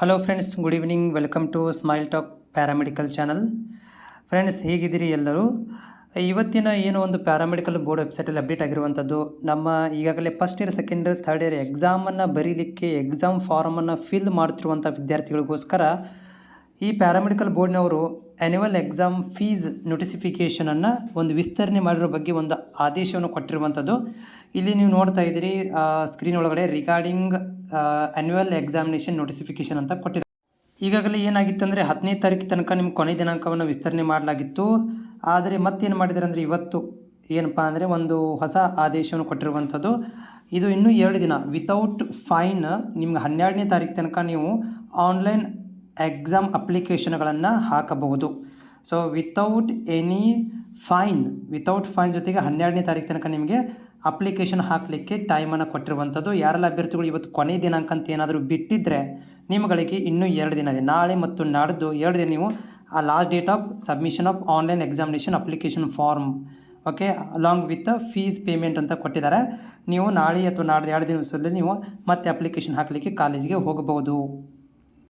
Hello friends good evening welcome to smile talk paramedical channel friends ಹೇಗಿದ್ದೀರಿ ಎಲ್ಲರೂ? ಇವತ್ತಿನ ಏನು ಒಂದು ಪ್ಯಾರಾಮೆಡಿಕಲ್ ಬೋರ್ಡ್ ವೆಬ್ಸೈಟಲ್ಲಿ ಅಪ್ಡೇಟ್ ಆಗಿರುವಂಥದ್ದು, ನಮ್ಮ ಈಗಾಗಲೇ first year second year third year ಎಕ್ಸಾಮನ್ನು ಬರೀಲಿಕ್ಕೆ ಎಕ್ಸಾಮ್ ಫಾರ್ಮನ್ನು ಫಿಲ್ ಮಾಡ್ತಿರುವಂಥ ವಿದ್ಯಾರ್ಥಿಗಳಿಗೋಸ್ಕರ ಈ ಪ್ಯಾರಾಮೆಡಿಕಲ್ ಬೋರ್ಡ್ನವರು ಆ್ಯನ್ಯುವಲ್ ಎಕ್ಸಾಮ್ ಫೀಸ್ ನೋಟಿಸಿಫಿಕೇಷನನ್ನು ಒಂದು ವಿಸ್ತರಣೆ ಮಾಡಿರೋ ಬಗ್ಗೆ ಒಂದು ಆದೇಶವನ್ನು ಕೊಟ್ಟಿರುವಂಥದ್ದು. ಇಲ್ಲಿ ನೀವು ನೋಡ್ತಾ ಇದ್ದೀರಿ ಸ್ಕ್ರೀನ್ ಒಳಗಡೆ ರಿಗಾರ್ಡಿಂಗ್ ಆ್ಯನ್ಯುವಲ್ ಎಕ್ಸಾಮಿನೇಷನ್ ನೋಟಿಸಿಫಿಕೇಷನ್ ಅಂತ ಕೊಟ್ಟಿದ್ದಾರೆ ಈಗಾಗಲೇ ಏನಾಗಿತ್ತಂದರೆ ಹತ್ತನೇ ತಾರೀಕು ತನಕ ನಿಮ್ಮ ಕೊನೆ ದಿನಾಂಕವನ್ನು ವಿಸ್ತರಣೆ ಮಾಡಲಾಗಿತ್ತು. ಆದರೆ ಮತ್ತೇನು ಮಾಡಿದ್ದಾರೆ ಅಂದರೆ ಇವತ್ತು ಏನಪ್ಪ ಅಂದರೆ ಒಂದು ಹೊಸ ಆದೇಶವನ್ನು ಕೊಟ್ಟಿರುವಂಥದ್ದು. ಇದು ಇನ್ನೂ ಎರಡು ದಿನ ವಿತೌಟ್ ಫೈನ್ ನಿಮ್ಗೆ ಹನ್ನೆರಡನೇ ತಾರೀಕು ತನಕ ನೀವು ಆನ್ಲೈನ್ ಎಕ್ಸಾಮ್ ಅಪ್ಲಿಕೇಶನ್ಗಳನ್ನು ಹಾಕಬಹುದು. So without any fine without fine ಜೊತೆಗೆ ಹನ್ನೆರಡನೇ ತಾರೀಕು ತನಕ ನಿಮಗೆ ಅಪ್ಲಿಕೇಶನ್ ಹಾಕಲಿಕ್ಕೆ ಟೈಮನ್ನು ಕೊಟ್ಟಿರುವಂಥದ್ದು. ಯಾರೆಲ್ಲ ಅಭ್ಯರ್ಥಿಗಳು ಇವತ್ತು ಕೊನೆ ದಿನಾಂಕ ಅಂತ ಏನಾದರೂ ಬಿಟ್ಟಿದ್ದರೆ ನಿಮ್ಮಗಳಿಗೆ ಇನ್ನೂ ಎರಡು ದಿನ ಇದೆ. ನಾಳೆ ಮತ್ತು ನಾಡಿದ್ದು ಎರಡು ದಿನ ನೀವು ಆ last date of submission of online examination application form okay along with fees payment ಅಂತ ಕೊಟ್ಟಿದ್ದಾರೆ. ನೀವು ನಾಳೆ ಅಥವಾ ನಾಡ್ದು ಎರಡು ದಿವಸದಲ್ಲಿ ನೀವು ಮತ್ತೆ ಅಪ್ಲಿಕೇಶನ್ ಹಾಕಲಿಕ್ಕೆ ಕಾಲೇಜಿಗೆ ಹೋಗಬಹುದು.